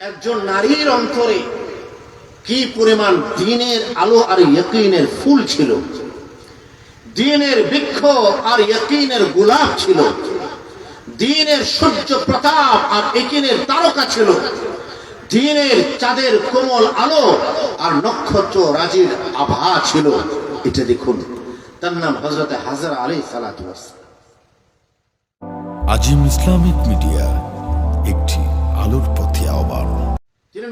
একজন নারীর অন্তরে কি পরিমাণ দিনের আলো আর ইয়কিনের ফুল ছিল? দিনের বৃক্ষ আর ইয়কিনের গোলাপ ছিল। দিনের সূর্য প্রতাপ আর একিনের তারকা ছিল। দিনের চাঁদের কোমল আলো আর নক্ষত্র রাজির আভা ছিল। এটা দেখুন, তার নাম হজরত হাজার আলী সালাত আজিম ইসলামিক মিডিয়া, একটি আলোর পথে আহ্বান। তিনি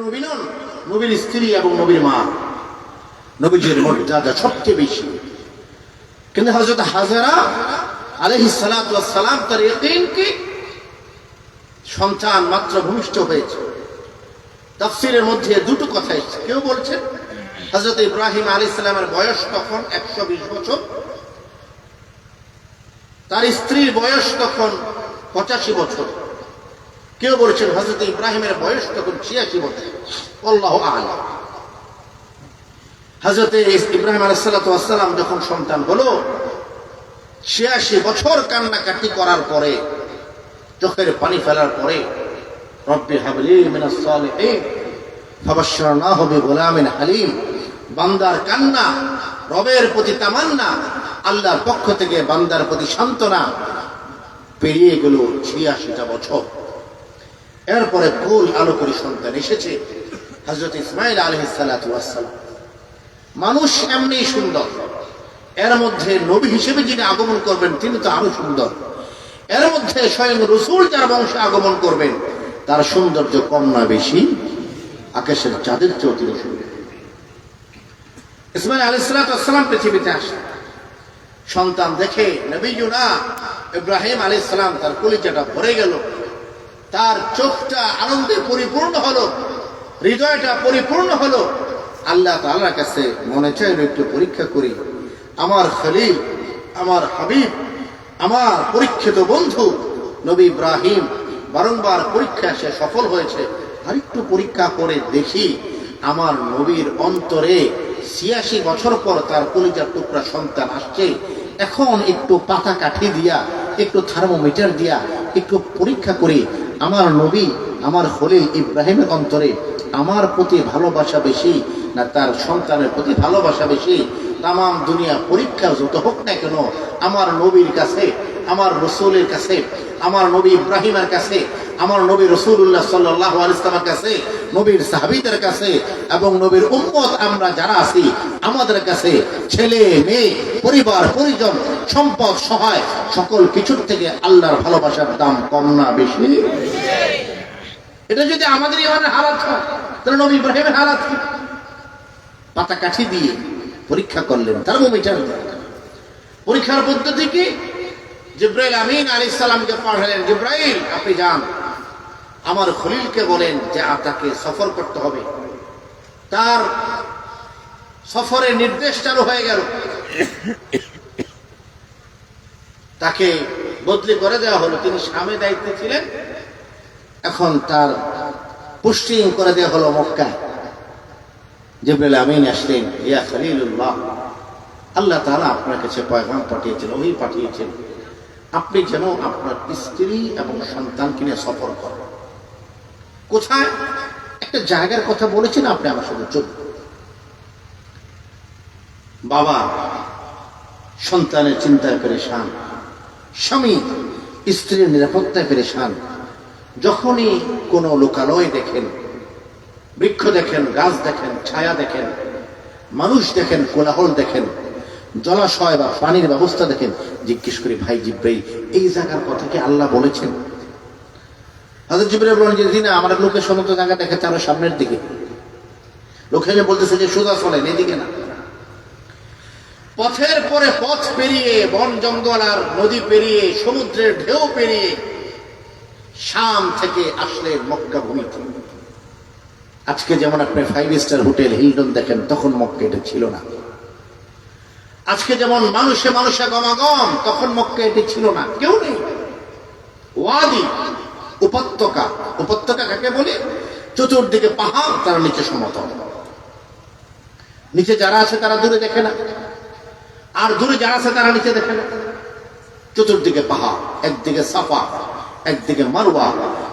নবীর স্ত্রী এবং নবীর মা, নবীজির মর্যাদা সবচেয়ে বেশি। কিন্তু হজরত হাজারা আলহি সালাম তার সন্তান মাত্র ভূমিষ্ঠ হয়েছে। তাফসিরের মধ্যে দুটো কথা এসেছে। কেউ বলছেন হজরত ইব্রাহিম আলী ইসলামের বয়স তখন একশো বিশ বছর। তার স্ত্রীর বয়স তখন পঁচাশি বছর। কেউ বলছেন হজরত ইব্রাহিমের বয়স তখন ছিয়াশি বছর। আল্লাহ আলা হজরত ইব্রাহিম আলাইসালাম যখন সন্তান হলো, ছিয়াশি বছর কান্নাকাটি করার পরে, চোখের পানি ফেলার পরে, রব্বি হাবলি হালিম, বান্দার কান্না, রবের প্রতি তামান্না, আল্লাহর পক্ষ থেকে বান্দার প্রতি সান্ত্বনা, পেরিয়ে গেল ছিয়াশিটা বছর। এরপরে কুল আলো করে সন্তান এসেছে হজরত ইসমাইল আলহি সালাম। মানুষ এমনি সুন্দর। এর মধ্যে নবী হিসেবে যিনি আগমন করবেন, তিনি তো আরও সুন্দর। এর মধ্যে স্বয়ং রসুল যার বংশে আগমন করবেন, তার সৌন্দর্য কম না বেশি আকাশের চাঁদের চেয়েও তিনি সুন্দর ইসমাইল আলী সালাম পৃথিবীতে আসেন সন্তান দেখে, নবীজুনা, ইব্রাহিম আলী সালাম তার কলিজাটা ভরে গেল। তার চোখটা আনন্দে পরিপূর্ণ হলো, হৃদয়টা পরিপূর্ণ হলো। আল্লাহ তাআলার কাছে মনে চাইল একটু পরীক্ষা করি। আমার খলিল, আমার হাবিব, আমার পরীক্ষিত বন্ধু নবী ইব্রাহিম, বারংবার পরীক্ষা সে সফল হয়েছে। আর একটু পরীক্ষা করে দেখি আমার নবীর অন্তরে ছিয়াশি বছর পর তার কলিজার টুকরা সন্তান আসছে। এখন একটু পাতা কাঠি দিয়া একটু থার্মোমিটার দিয়া একটু পরীক্ষা করি। আমার নবী, আমার হলিল ইব্রাহিমের অন্তরে আমার প্রতি ভালোবাসা বেশি না তার সন্তানের প্রতি ভালোবাসা বেশি। তাম দুনিয়া পরীক্ষা যত হোক না কেন, আমার নবীর কাছে আমার রসুলের কাছে, আমার নবী ইব্রাহিমের কাছে, আমার নবী রসুল্লাহ সাল্লাহ আলিস্লামের কাছে, নবীর সাহাবিদের কাছে এবং নবীর উম্মত আমরা যারা আছি, আমাদের কাছে ছেলে, মেয়ে, পরিবার, পরিজন, সম্পদ, সহায়, সকল কিছুর থেকে আল্লাহর ভালোবাসার দাম কম না বেশি। এটা যদি আমাদের ইমানের হালাত হয়, তাহলে নবী ইব্রাহিমের হালাত কি? পাতা কাঠি দিয়ে পরীক্ষা করলেন, থার্মোমিটার পরীক্ষার পদ্ধতি কি? জিব্রাইল আমিন আলী সালামকে পাঠালেন, জিব্রাইল, আপনি যান। আমার খলিলকে বলেন যে তাকে সফর করতে হবে। তার সফরের নির্দেশ চালু হয়ে গেল। তাকে বদলি করে দেওয়া হলো। তিনি স্বামী দায়িত্বে ছিলেন। এখন তার পুষ্টিং করে দেওয়া হলো মক্কায়। জিব্রাইল আমিন আসলেন, ইয়া খলিলুল্লাহ, আল্লাহ তাআলা আপনার কাছে পয়গাম পাঠিয়েছেন ওই পাঠিয়েছেন। আপনি যেন আপনার স্ত্রী এবং সন্তানকে নিয়ে সফর করেন। কোথায়? একটা জায়গার কথা বলেছেন আপনি আমার সাথে চলুন। বাবা, সন্তানের চিন্তায় পেরেশান। স্বামী, স্ত্রীর নিরাপত্তায় পেরেশান। যখনই কোনো লোকালয় দেখেন, বৃক্ষ দেখেন, গাছ দেখেন, ছায়া দেখেন, মানুষ দেখেন, কোলাহল দেখেন জলাশয় বা পানির ব্যবস্থা দেখেন। জিজ্ঞেস করি, ভাই জিব্রাই এই জায়গার কথা কি আল্লাহ বলেছেন? হাজার বলেন যে আমার লোকের সমস্ত জায়গা সামনের দিকে। বলতেছে যে, সোজা এদিকে না। পথের পরে পথ পেরিয়ে, বন জঙ্গল আর নদী পেরিয়ে, সমুদ্রের ঢেউ পেরিয়ে, শাম থেকে আসলেন মক্কা ভূমিতে। আজকে যেমন আপনি ফাইভ স্টার হোটেল হিলটন দেখেন, তখন মক্কা এটা ছিল না। আজকে যেমন মানুষে মানুষে গমাগম, তখন মক্কা এটি ছিল না। কেউ নেই। ওয়াদি, উপত্যকা। উপত্যকা কাকে বলে? চতুর্দিকে পাহাড়, তার নিচে সমতল। নিচে যারা আছে, তারা দূরে দেখে না। আর দূরে যারা আছে, তারা নিচে দেখে না। চতুর্দিকে পাহাড়, একদিকে সাফা, একদিকে মারুয়া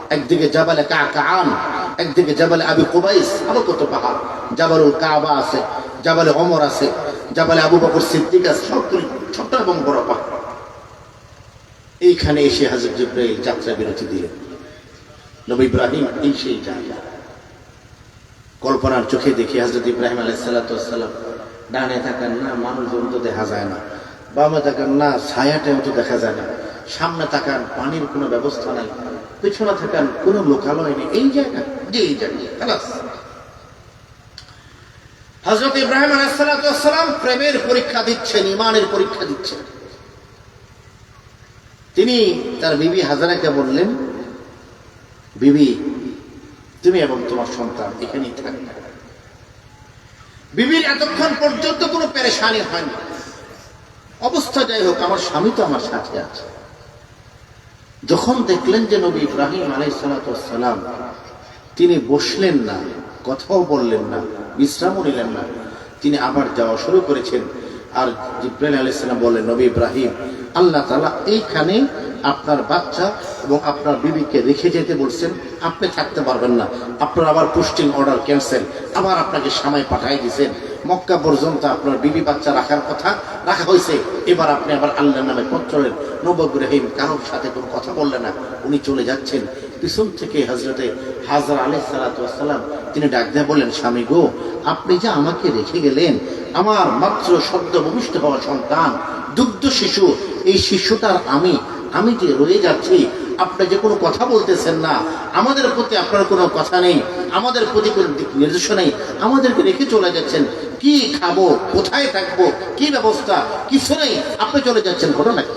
একদিকে জাবালে কাকান একদিকে জাবালে আবি কুবাইস। আরও কত পাহাড়। জাবালুল কাবা আছে, জাবালে অমর আছে জাবালে আবু বকর সিদ্দিক আছে সবগুলি ছোট এবং বড় পাহাড় এইখানে এসে হাজর জিব্রাইল যাত্রা বিরতি দিলেন। নবী ইব্রাহিম এই সেই জায়গা। কল্পনার চোখে দেখি হাজরত ইব্রাহিম আলাইসাল্লাম ডানে থাকেন না মানুষজন তো দেখা যায় না। বামে থাকেন না ছায়াটাও তো দেখা যায় না। সামনে থাকান, পানির কোনো ব্যবস্থা নাই। পিছনে থাকান, কোনো লোকালয় নেই। এই জায়গা, যে এই জায়গা হজরত ইব্রাহিম আলাইসাল্লাম প্রেমের পরীক্ষা দিচ্ছেন ইমানের পরীক্ষা দিচ্ছেন। তিনি তার বিবি হাজারাকে বললেন, বিবি, তুমি এবং তোমার সন্তান এখানেই থাকবে। বিবির এতক্ষণ পর্যন্ত কোনো পেরেশানি হয়নি। অবস্থা যাই হোক, আমার স্বামী তো আমার সাথে আছে। যখন দেখলেন যে নবী ইব্রাহিম আলাইসালাম তিনি বসলেন না, কথাও বললেন না। বিশ্রামও নিলেন না। তিনি আবার যাওয়া শুরু করেছেন। আর জিব্রাইল আলাইসালাম বললেন নবী ইব্রাহিম আল্লাহ তালা এইখানে আপনার বাচ্চা এবং আপনার বিবিকে রেখে যেতে বলছেন, আপনি থাকতে পারবেন না। আপনার আবার পোস্টিং অর্ডার ক্যান্সেল আবার আপনাকে সামায় পাঠাই দিয়েছেন মক্কা পর্যন্ত আপনার বিবি বাচ্চা রাখার কথা রাখা হয়েছে। এবার আপনি আবার আল্লাহর নামে চলেন নবগ্রহিম কারোর সাথে কোনো কথা বললেন না, উনি চলে যাচ্ছেন। পিছন থেকে হজরতে হাজার আলী সালাতাম তিনি ডাক দিয়ে বললেন, স্বামী গো, আপনি যে আমাকে রেখে গেলেন, আমার মাত্র সদ্য ভূমিষ্ঠ হওয়া সন্তান দুগ্ধ শিশু, এই শিশুটার আমি আমি যে রয়ে যাচ্ছি, আপনি যে কোনো কথা বলতেছেন না, আমাদের প্রতি আপনার কোনো কথা নেই, আমাদের প্রতি কোনো দিক নির্দেশ নেই, আমাদেরকে রেখে চলে যাচ্ছেন, কি খাব, কোথায় থাকব, কি ব্যবস্থা, কিছু নেই, আপনি চলে যাচ্ছেন, ঘটনা কি?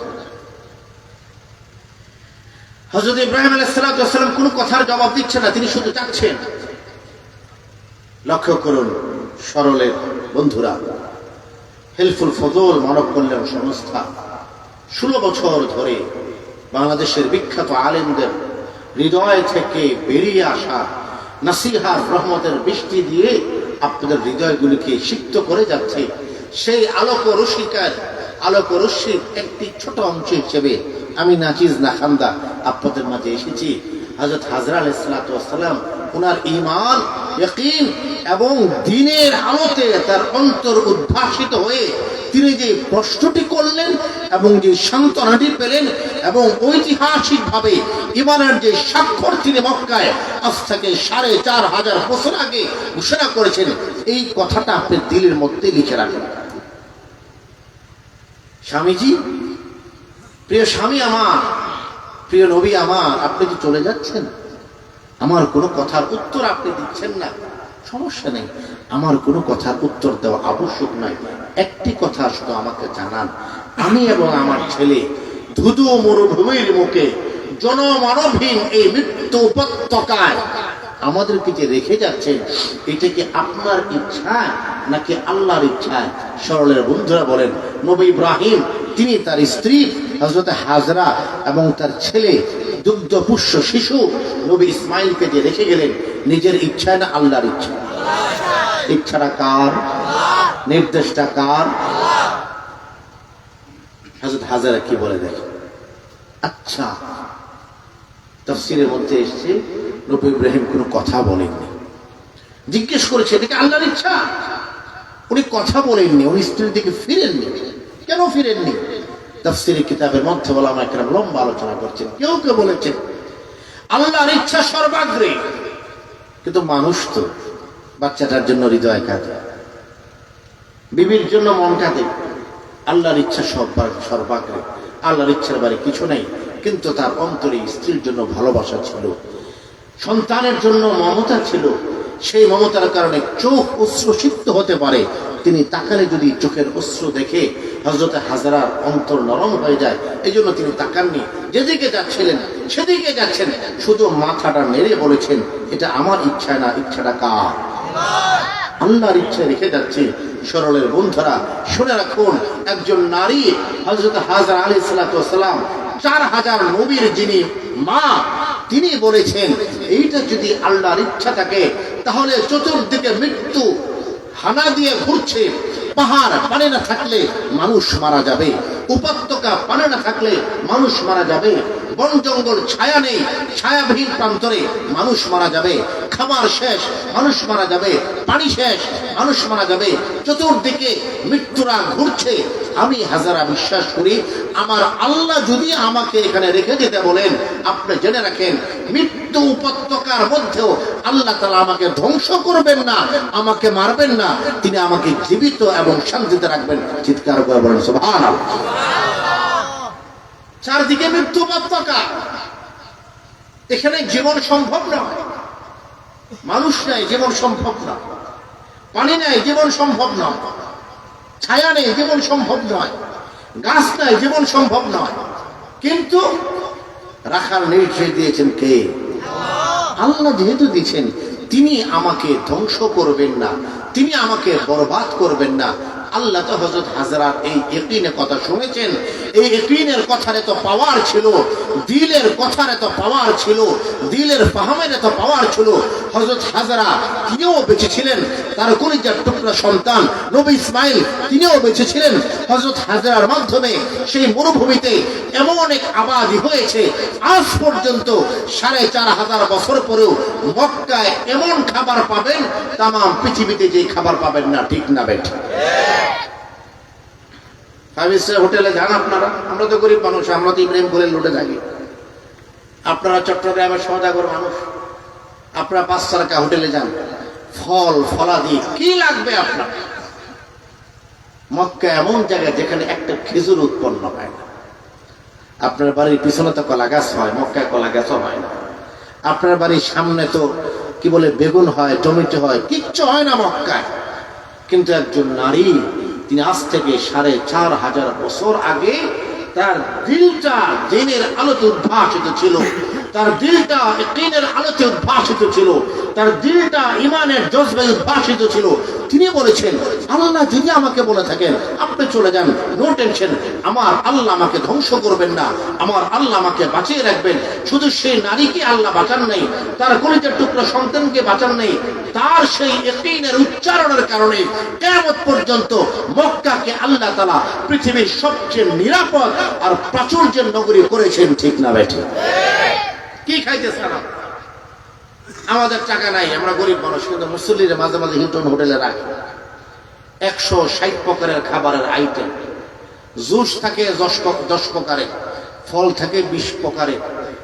হজরত ইব্রাহিম আলাইসালাম কোনো কথার জবাব দিচ্ছে না, তিনি শুধু যাচ্ছেন লক্ষ্য করুন সরলের বন্ধুরা হেল্পফুল ফজল মানব কল্যাণ সংস্থা। ষোলো বছর ধরে বাংলাদেশের বিখ্যাত আলেমদের হৃদয় থেকে বেরিয়ে আসা নাসিহার রহমতের বৃষ্টি দিয়ে আপনাদের হৃদয়গুলিকে সিক্ত করে যাচ্ছে সেই আলোক রশিকার আলোক রশ্মির একটি ছোট অংশ হিসেবে আমি নাচিজ নাখান্দা আপনাদের মাঝে এসেছি। হজরত হাজরা আলাইসালাম ওনার ইমান এবং দিনের আলোতে তার অন্তর উদ্ভাসিত হয়ে তিনি যে প্রশ্নটি করলেন এবং যে সান্ত্বনাটি পেলেন এবং ঐতিহাসিকভাবে ইমানের যে স্বাক্ষর তিনি মক্কায় আজ থেকে সাড়ে চার হাজার বছর আগে ঘোষণা করেছেন, এই কথাটা আপনি দিলের মধ্যে লিখে রাখেন। স্বামীজি, প্রিয় স্বামী আমার, প্রিয় নবী আমার, আপনি কি চলে যাচ্ছেন? আমার কোনো কথার উত্তর আপনি দিচ্ছেন না। সমস্যা নেই। আমার কোনো কথার উত্তর দেওয়া আবশ্যক নয়। একটি কথা শুধু আমাকে জানান। আমি এবং আমার ছেলে ধুধু মরুভূমির মুখে জনমানবহীন এই মৃত্যু উপত্যকায় আমাদেরকে যে রেখে যাচ্ছেন, এটা কি আপনার ইচ্ছায় নাকি আল্লাহর ইচ্ছায় সরলের বন্ধুরা বলেন, নবী ইব্রাহিম, তিনি তার স্ত্রী হজরত হাজরা এবং তার ছেলে দুগ্ধপুষ্য শিশু নবী ইসমাইলকে যে রেখে গেলেন। নিজের ইচ্ছায় না আল্লাহর ইচ্ছা। ইচ্ছাটা কার? নির্দেশটা কার? হাজারা কি বলে দেখ? আচ্ছা তফসিরের মধ্যে এসছে, নবী ইব্রাহিম কোনো কথা বলেননি। জিজ্ঞেস করেছে এদিকে আল্লাহর ইচ্ছা? উনি কথা বলেননি, উনি স্ত্রীর দিকে ফিরেননি। কেন ফিরেননি? তফসিরি কিতাবের মধ্যে বলা আমার একটা লম্বা আলোচনা করছেন। কেউ কেউ বলেছেন, আল্লাহর ইচ্ছা সর্বাগ্রে। কিন্তু মানুষ তো বাচ্চাটার জন্য হৃদয় কাঁদে। বিবির জন্য মন কাঁদে। আল্লাহর ইচ্ছা সর্বা সর্বাগ্রে। আল্লাহর ইচ্ছার বারে কিছু নেই, কিন্তু তার অন্তরে স্ত্রীর জন্য ভালোবাসা ছিল। সন্তানের জন্য মমতা ছিল। সেই মমতার কারণে চোখ অশ্রুসিক্ত হতে পারে। তিনি তাকালে যদি চোখের অশ্র দেখে হজরতে হাজারার অন্তর নরম হয়ে যায় এই জন্য তিনি তাকাননি। যেদিকে যাচ্ছিলেন, সেদিকে যাচ্ছেন। শুধু মাথাটা নেড়ে বলেছেন, এটা আমার ইচ্ছা না, ইচ্ছাটা কার? আল্লাহর ইচ্ছা রেখে যাচ্ছে। সরলের বন্ধুরা, শুনে রাখুন, একজন নারী হজরত হাজার আলী সালাম, চার হাজার নবীর যিনি মা, তিনি বলেছেন, এইটা যদি আল্লাহর ইচ্ছা থাকে, তাহলে চতুর্দিকে মৃত্যু হানা দিয়ে ঘুরছে। পাহাড় পানে না থাকলে মানুষ মারা যাবে। উপত্যকা পানে না থাকলে মানুষ মারা যাবে। বন জঙ্গল ছায়া নেই, ছায়াবিহীন প্রান্তরে মানুষ মারা যাবে খাবার শেষ, মানুষ মারা যাবে, পানি শেষ, মানুষ মারা যাবে, চতুর্দিকে মৃত্যুরা ঘুরছে। আমি হাজারা বিশ্বাস করি, আমার আল্লাহ যদি আমাকে এখানে রেখে যেতে বলেন, আপনি জেনে রাখেন, মৃত্যু উপত্যকার মধ্যেও আল্লাহ তালা আমাকে ধ্বংস করবেন না, আমাকে মারবেন না, তিনি আমাকে জীবিত এবং শান্তিতে রাখবেন। চিৎকার করে বলেন সুবহান চারদিকে মৃত্যু উপত্যকা এখানে জীবন সম্ভব নয়। মানুষ নাই, জীবন সম্ভব না। পানি নাই, জীবন সম্ভব নয়। ছায়া নেই, জীবন সম্ভব নয়। গাছ নাই, জীবন সম্ভব নয়। কিন্তু রাখার নির্দেশ দিয়েছেন কে? আল্লাহ যেহেতু দিচ্ছেন তিনি আমাকে ধ্বংস করবেন না, তিনি আমাকে বরবাদ করবেন না। আল্লাহ তো হজরত হাজরার এই একিনের কথা শুনেছেন। এই একিনের কথার এত পাওয়ার ছিল, দিলের কথার এত পাওয়ার ছিল, দিলের ফাহামের এত পাওয়ার ছিল। হজরত হাজারা তিনিও বেঁচে ছিলেন, তার কলিজার টুকরা সন্তান নবী ইসমাইল তিনিও বেঁচে ছিলেন। হজরত হাজারার মাধ্যমে সেই মরুভূমিতে এমন এক আবাদি হয়েছে, আজ পর্যন্ত সাড়ে চার হাজার বছর পরেও মক্কায় এমন খাবার পাবেন তাম পৃথিবীতে যে খাবার পাবেন না, ঠিক না বেঠ? হোটেলে যান আপনারা। আমরা তো গরিব মানুষ, আমরা তো ইব্রাহিম করে লুটে থাকি। আপনারা চট্টগ্রামের সদাগর মানুষ। আপনারা পাঁচ তারকা হোটেলে যান। ফল, ফলাদি, কি লাগবে আপনার? মক্কা এমন জায়গা যেখানে একটা খেজুর উৎপন্ন হয় না। আপনার বাড়ির পিছনে তো কলা গাছ হয়, মক্কায় কলা গাছও হয় না। আপনার বাড়ির সামনে তো, কি বলে, বেগুন হয়, টমেটো হয়, কিচ্ছু হয় না মক্কায়। কিন্তু একজন নারী, তিনি আজ থেকে সাড়ে চার হাজার বছর আগে তার দিলটা দিনের আলোতে উদ্ভাসিত ছিল। তার দিলটা দিনের আলোতে উদ্ভাসিত ছিল। তার দিলটা ইমানের জজবায় উদ্ভাসিত ছিল। তিনি বলেছেন, আল্লাহ যদি আমাকে বলে থাকেন, আপনি চলে যান, নো টেনশন, আমার আল্লাহ আমাকে ধ্বংস করবেন না, আমার আল্লাহ আমাকে বাঁচিয়ে রাখবেন। শুধু সেই নারীকে আল্লাহ বাঁচান নেই, তার কলিজার টুকরা সন্তানকে বাঁচান নেই, তার সেই একইনের উচ্চারণের কারণে কেমন পর্যন্ত মক্কাকে আল্লাহ তালা পৃথিবীর সবচেয়ে নিরাপদ আর প্রাচুর্যের নগরী করেছেন, ঠিক না বেঠে কি খাইতেছে না আমাদের টাকা নাই, আমরা গরিব মানুষ, কিন্তু মুসল্লিরা মাঝে মাঝে হিলটন হোটেলে রাখি। একশো ষাট প্রকারের খাবারের আইটেম জুস থাকে দশ দশ প্রকারে, ফল থাকে বিশ প্রকারে।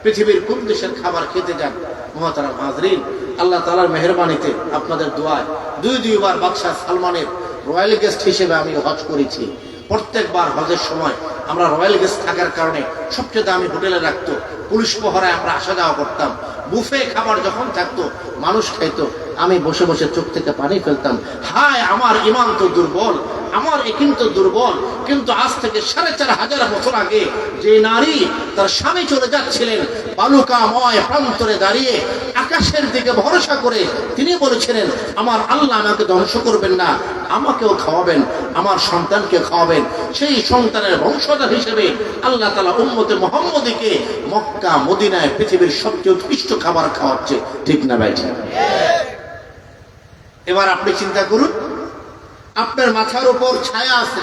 পৃথিবীর কোন দেশের খাবার খেতে যান? মহাতারা হাজরিন আল্লাহ তালার মেহরবানিতে আপনাদের দোয়ায় দুই দুইবার বাদশাহ সালমানের রয়্যাল গেস্ট হিসেবে আমি হজ করেছি। প্রত্যেকবার হজের সময় আমরা রয়্যাল গেস্ট থাকার কারণে সবচেয়ে দামি হোটেলে রাখতো পুলিশ পহরায় আমরা আসা যাওয়া করতাম। বুফে খাবার যখন থাকতো, মানুষ খাইতো। আমি বসে বসে চোখ থেকে পানি ফেলতাম। হায়, আমার ইমান তো দুর্বল, আমার এ কিন্তু দুর্বল। কিন্তু আজ থেকে সাড়ে চার হাজার বছর আগে যে নারী তার স্বামী চলে যাচ্ছিলেন, বালুকাময় প্রান্তরে দাঁড়িয়ে আকাশের দিকে ভরসা করে তিনি বলেছিলেন, আমার আল্লাহ আমাকে ধ্বংস করবেন না, আমাকেও খাওয়াবেন, আমার সন্তানকে খাওয়াবেন। সেই সন্তানের বংশধর হিসেবে আল্লাহ তালা উম্মতে মোহাম্মদীকে মক্কা, মদিনায় পৃথিবীর সবচেয়ে উৎকৃষ্ট খাবার খাওয়াচ্ছে। ঠিক না ভাই? এবার আপনি চিন্তা করুন, আপনার মাথার উপর ছায়া আছে,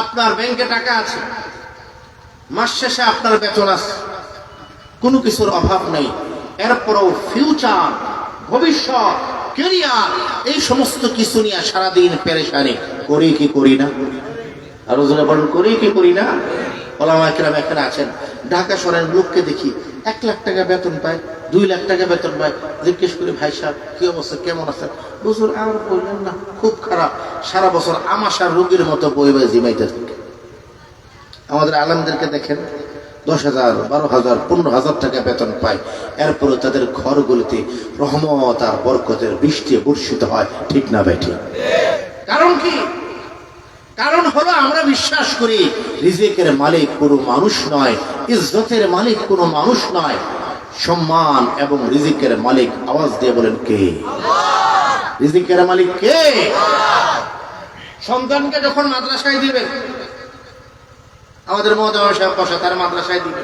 আপনার ব্যাংকে টাকা আছে, মাস শেষে আপনার বেতন আছে। কোনো কিছুর অভাব নেই। এরপরও ফিউচার ভবিষ্যৎ কেরিয়ার এই সমস্ত কিছু নিয়ে সারাদিন পেরেশানি। করি কি করি না? আরও জনে বলেন, করি কি করি না? ওলামা একরাম এখানে আছেন। ঢাকা শহরের লোককে দেখি, এক লাখ টাকা বেতন পায়, দুই লাখ টাকা বেতন পায়। জিজ্ঞেস করি, ভাই সাহেব, কি অবস্থা? কেমন আছে বছর আর বললেন না, খুব খারাপ। সারা বছর আমাশার রোগীর মতো বই জিমাইতে থাকে। আমাদের আলমদেরকে দেখেন দশ হাজার, বারো হাজার, পনেরো হাজার টাকা বেতন পায়। এরপরে তাদের ঘরগুলিতে রহমত আর বরকতের বৃষ্টি বর্ষিত হয়, ঠিক না ভাই কারণ কি? কারণ হলো আমরা বিশ্বাস করি, রিজিকের মালিক কোনো মানুষ নয়, ইজ্জতের মালিক কোনো মানুষ নয়। সম্মান এবং রিজিকের মালিক আওয়াজ দিয়ে বলেন কে? রিজিকের মালিক কে? সন্তানকে যখন মাদ্রাসায় দিবেন আমাদের মহোদয় সাহেব বসা, তার মাদ্রাসায় দিবে।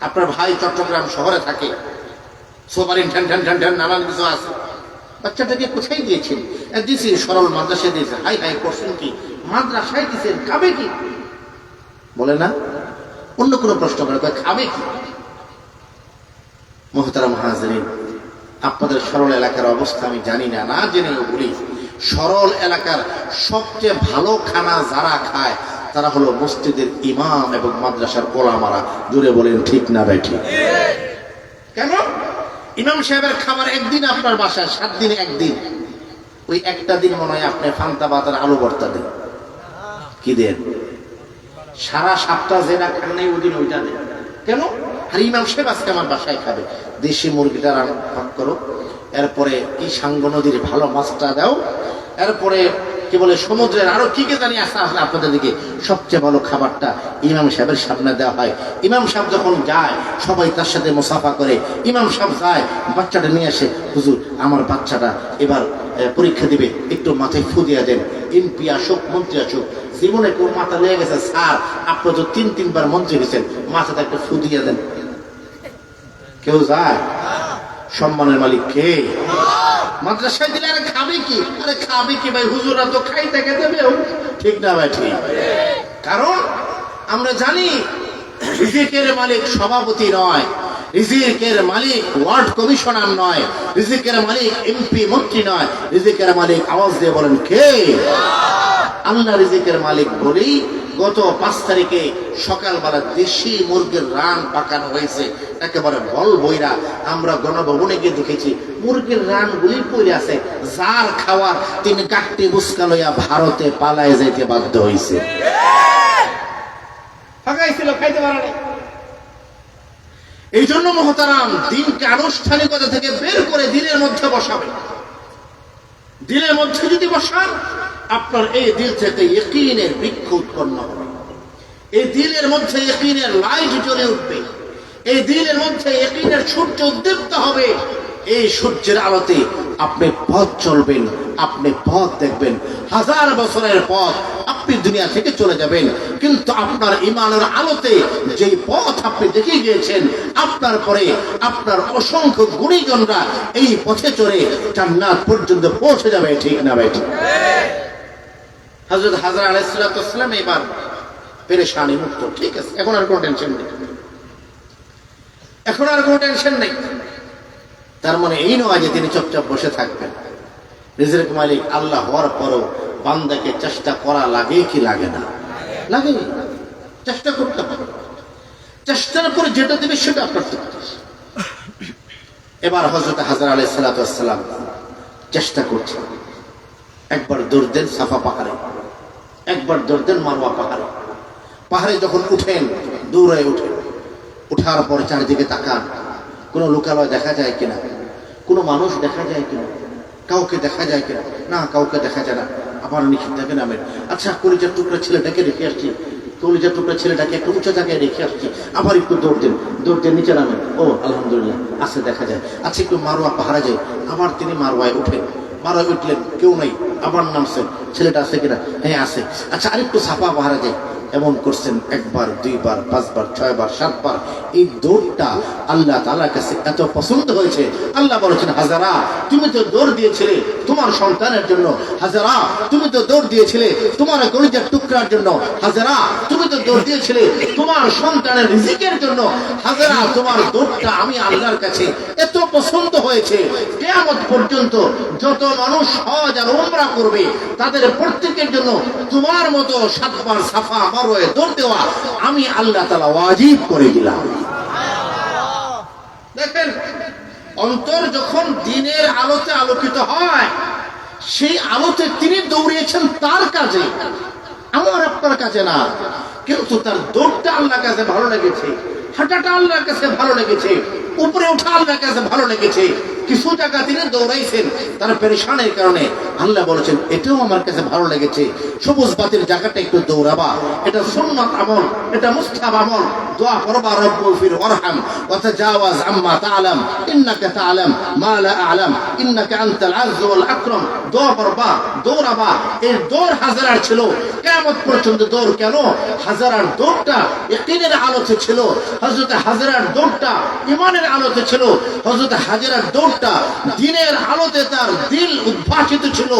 আপনার ভাই চট্টগ্রাম শহরে থাকে। ঠ্যান নানান কিছু আছে। বাচ্চাটাকে কোথায় দিয়েছেন? দিয়েছি সরল মাদ্রাসায় দিয়েছে। হাই হাই, করছেন কি? মাদ্রাসায় দিয়েছেন খাবে কি? বলে না। অন্য কোনো প্রশ্ন করে খাবে কি? মহতারা হাজরিন, আপনাদের সরল এলাকার অবস্থা আমি জানি না না জেনেও বলি সরল এলাকার সবচেয়ে ভালো খানা যারা খায় তারা হলো মসজিদের ইমাম এবং মাদ্রাসার কোলামারা জুড়ে বলেন, ঠিক না ভাই, ঠিক। কেন? ইমাম সাহেবের খাবার একদিন আপনার বাসায়, সাত দিনে একদিন। ওই একটা দিন মনে হয় আপনি ফান্তা বাতার আলু ভর্তা দেন। কি দেন? সারা সপ্তাহ যেটা খান নাই ওই দিন, ওইটা দেন। কেন? আর ইমাম সাহেব আজকে আমার বাসায় খাবে। দেশি মুরগিটা রান্না করো। এরপরে কি সাঙ্গ নদীর ভালো মাছটা দাও। এরপরে কি বলে, সমুদ্রের আরও কি কি জানি আসা আসলে আপনাদের দিকে সবচেয়ে ভালো খাবারটা ইমাম সাহেবের সামনে দেওয়া হয়। ইমাম সাহেব যখন যায়, সবাই তার সাথে মুসাফা করে। ইমাম সাহেব যায়, বাচ্চাটা নিয়ে আসে, হুজুর, আমার বাচ্চাটা এবার পরীক্ষা দিবে, একটু মাথায় ফু দিয়ে দেন। এমপি আসুক, মন্ত্রী আসুক, জীবনে কেউ মাথা লেগে গেছে, স্যার, আপনি তো তিন, তিনবার মন্ত্রী গেছেন মাথাটা একটু ফু দিয়ে দেন। কেউ যায়, সম্মানের মালিক কে? মাদ্রাসায় দিলে আরে খাবে কি? আরে খাবে কি ভাই? হুজুরা তো খাইতে খেতে দেবেও। ঠিক না ভাই, ঠিক। কারণ আমরা জানি, রিজিকের মালিক সভাপতি নয়, রিজিকের মালিক ওয়ার্ড কমিশনার নয়, রিজিকের মালিক এমপি মন্ত্রী নয়, রিজিকের মালিক আওয়াজ দিয়ে বলেন কে? আল্লাহ রিজিকের মালিক বলেই গত পাঁচ তারিখে সকালবেলা দেশি মুরগির রান পাকানো হয়েছে। একেবারে বল বইরা আমরা গণভবনে গিয়ে দেখেছি মুরগির রান গুলি পড়ে আছে। যার খাওয়ার তিনি কাটতে বুসকা লইয়া ভারতে পালায় যাইতে বাধ্য হয়েছে খাইতে পারে এই জন্য মহতারাম দিনকে আনুষ্ঠানিকতা থেকে বের করে দিনের মধ্যে বসাবে। দিলের মধ্যে যদি বসান আপনার এই দিল থেকে ইকিনের বৃক্ষ উৎপন্ন হবে এই দিলের মধ্যে ইকিনের লাইট জ্বলে উঠবে। এই দিলের মধ্যে ইকিনের সূর্য উদ্দীপ্ত হবে। এই সূর্যের আলোতে আপনি পথ চলবেন, আপনি পথ দেখবেন। হাজার বছরের পথ আপনি দুনিয়া থেকে চলে যাবেন। কিন্তু আপনার ইমানের আলোতে যে পথ আপনি দেখে গিয়েছেন, আপনার পরে আপনার অসংখ্য গুণীজনরা এই পথে চড়ে জান্নাত পর্যন্ত পৌঁছে যাবে, ঠিক না ভাই? ঠিক। হজরত হাজরা আলাইসালাম এবার পেরেশানি মুক্ত। ঠিক আছে, এখন আর কোনো টেনশন নেই। এখন আর কোনো টেনশন নেই। তার মানে এই নয় যে তিনি চুপচাপ বসে থাকবেন। রিজেক মালিক আল্লাহ হওয়ার পরও বান্দাকে চেষ্টা করা লাগে কি লাগে না? লাগে। চেষ্টা করতে হবে। চেষ্টার পরে যেটা দেবে সেটা করতে হবে। এবার হজরত হাজার আলাই সালাতাম চেষ্টা করছে। একবার দৌড় দেন সাফা পাহাড়ে। একবার দৌড় দেন মারোয়া পাহাড়ে। পাহাড়ে যখন উঠেন দৌড়ায় উঠেন, উঠার পর চারিদিকে তাকান। কোনো লোকালয় দেখা যায় কিনা? কোনো মানুষ দেখা যায় কিনা? কাউকে দেখা যায় কিনা? না, কাউকে দেখা যায় না। আবার নিচে থেকে নামেন আচ্ছা কলিজার টুকরা ছেলেটাকে রেখে আসছি। কলিজার টুকরা ছেলেটাকে একটু উঁচু জায়গায় রেখে আসছি। আবার একটু দৌড় দেন। দৌড় দেন নিচে নামেন। ও, আলহামদুলিল্লাহ, আছে, দেখা যায়। আচ্ছা একটু মারোয়া পাহারা যায় আবার তিনি মারোয়ায় উঠেন। মারোয়ায় উঠলেন কেউ নাই। আবার নামছেন ছেলেটা আছে কিনা? হ্যাঁ আছে। আচ্ছা আরেকটু ছাপা পাহারা যায়। এমন করছেন একবার, দুইবার, পাঁচবার, ছয়বার, সাতবার। এই দৌড়টা আল্লাহ তালার কাছে এত পছন্দ হয়েছে। আল্লাহ বলেছেন, হাজারা, তুমি তো দৌড় দিয়েছিলে তোমার সন্তানের জন্য। হাজারা, তুমি তো দৌড় দিয়েছিলে তোমার গণিতের টুকরার জন্য। হাজারা, তুমি তো দৌড় দিয়েছিলে তোমার সন্তানের রিজিকের জন্য। হাজারা, তোমার দৌড়টা আমি আল্লাহর কাছে এত পছন্দ হয়েছে। কেয়ামত পর্যন্ত যত মানুষ হজ আর উমরা করবে, তাদের প্রত্যেকের জন্য তোমার মতো সাতবার সাফা মারোয় দৌড় দেওয়া আমি আল্লাহ তালা ওয়াজিব করে দিলাম। দেখেন, অন্তর যখন দিনের আলোতে আলোকিত হয়, সেই আলোতে তিনি দৌড়িয়েছেন তার কাজে। আমার আপনার কাছে না। কিন্তু তার দৌড়টা আল্লাহর কাছে ভালো লেগেছে। হাঁটাটা আল্লাহর কাছে ভালো লেগেছে। উপরে ওঠা আল্লাহর কাছে ভালো লেগেছে। কিছু জায়গা তিনি দৌড়াইছেন। তার পেরেশানের কারণে আল্লাহ বলেছেন, এটাও আমার কাছে ভালো লেগেছে। সবুজ বাতির জায়গাটা একটু দৌড়াবা। এটা সুন্নত আমল, এটা মুস্তাব আমল। দোয়া করবা রব্বুল ফির ওয়ারহাম। ওয়া তাজাওয়াজ আম্মা তাআলাম। ইন্নাকা তাআলাম মা লা আ'লাম। ইন্নাকা আনতাল আযয ওয়াল আকরাম। দোয়া করবা, দৌড়াবা। এই দৌড় হাজারার ছিল। কিয়ামত পর্যন্ত দৌড় কেন? হাজারার দৌড়টা ইয়াকিনের আলোতে ছিল। হযরত হাজারার দৌড়টা ইমানের আলোতে ছিল। হযরত হাজারার দৌড়টা দিনের আলোতে তার দিল উদ্ভাসিত ছিল।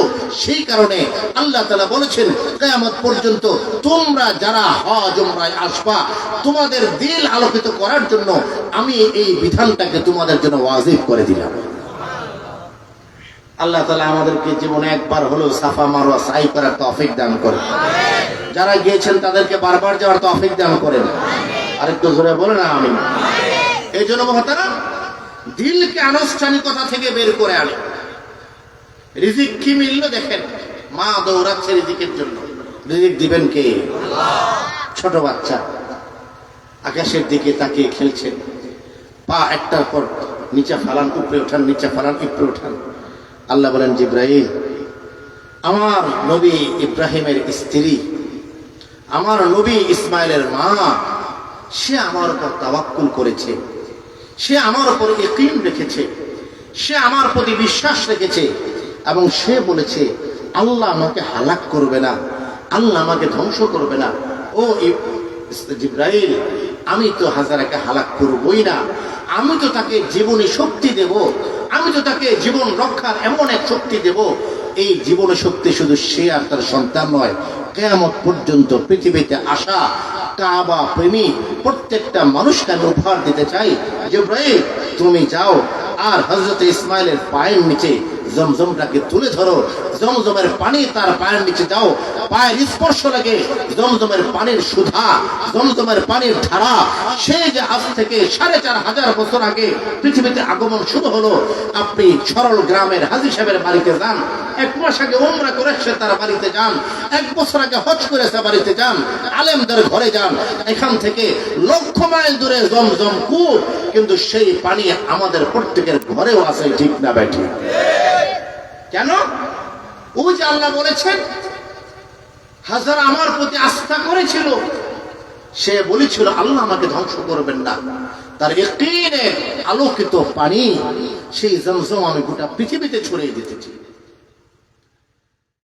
সেই কারণে আল্লাহ তালা বলেছেন, কেয়ামত পর্যন্ত তোমরা যারা হজ উমরায় আসবা, তোমাদের দিল আলোকিত করার জন্য আমি এই বিধানটাকে তোমাদের জন্য ওয়াজিব করে দিলাম। আল্লাহ তালা আমাদেরকে জীবনে একবার হলেও সাফা মারোয়া সাই করার তফিক দান করে যারা গিয়েছেন তাদেরকে বারবার যাওয়ার তফিক দান করেন। আরেকটু ধরে বলে না আমি এই জন্য মহাতারা দিলকে আনুষ্ঠানিকতা থেকে বের করে আনে। রিজিক কি মিলল দেখেন মা দৌড়াচ্ছে রিজিকের জন্য। রিজিক দিবেন কে? ছোট বাচ্চা আকাশের দিকে তাকিয়ে খেলছেন পা একটার পর নিচে ফালান উপরে ওঠান নিচে ফালান উপরে ওঠান। আল্লাহ বলেন জিব্রাহিম আমার নবী ইব্রাহিমের স্ত্রী আমার নবী ইসমাইলের মা সে আমার উপর তাওয়াক্কুল করেছে। সে আমার উপর ইকিন রেখেছে, সে আমার প্রতি বিশ্বাস রেখেছে, এবং সে বলেছে, আল্লাহ আমাকে হালাক করবে না, আল্লাহ আমাকে ধ্বংস করবে না। ও জিব্রাইল, আমি তো হাজারাকে হালাক করবই না, আমি তো তাকে জীবনী শক্তি দেব, আমি তো তাকে জীবন রক্ষার এমন এক শক্তি দেব এই জীবন শক্তি শুধু সে আর তার সন্তান নয়, কেয়ামত পর্যন্ত পৃথিবীতে আসা কাবা প্রেমী প্রত্যেকটা মানুষকে আমি উপহার দিতে চাই। জিব্রাইল, তুমি যাও আর হজরত ইসমাইলের পায়ের নিচে জমজমটাকে তুলে ধরো। জমজমের পানি তার পায়ের নিচে দাও। পায়ের স্পর্শ লাগে। জমজমের পানির সুধা, জমজমের পানির ধারা। সে যে আজ থেকে সাড়ে চার হাজার বছর আগে পৃথিবীতে আগমন শুরু হলো, আপনি সরল গ্রামের হাজি সাহেবের বাড়িতে যান। এক মাস আগে ওমরা করে সে তার বাড়িতে যান। এক বছর আগে হজ করে সে বাড়িতে যান। আলেমদের ঘরে যান। এখান থেকে লক্ষ মাইল দূরে জমজম কূপ, কিন্তু সেই পানি আমাদের প্রত্যেকের ঘরেও আছে, ঠিক না ব্যাঠি কেন? ও যে আল্লাহ বলেছেন, হাজার আমার প্রতি আস্থা করেছিল। সে বলেছিল, আল্লাহ আমাকে ধ্বংস করবেন না। তার একটিনে আলোকিত পানি, সেই জমজম আমি গোটা পৃথিবীতে ছড়িয়ে দিতেছি।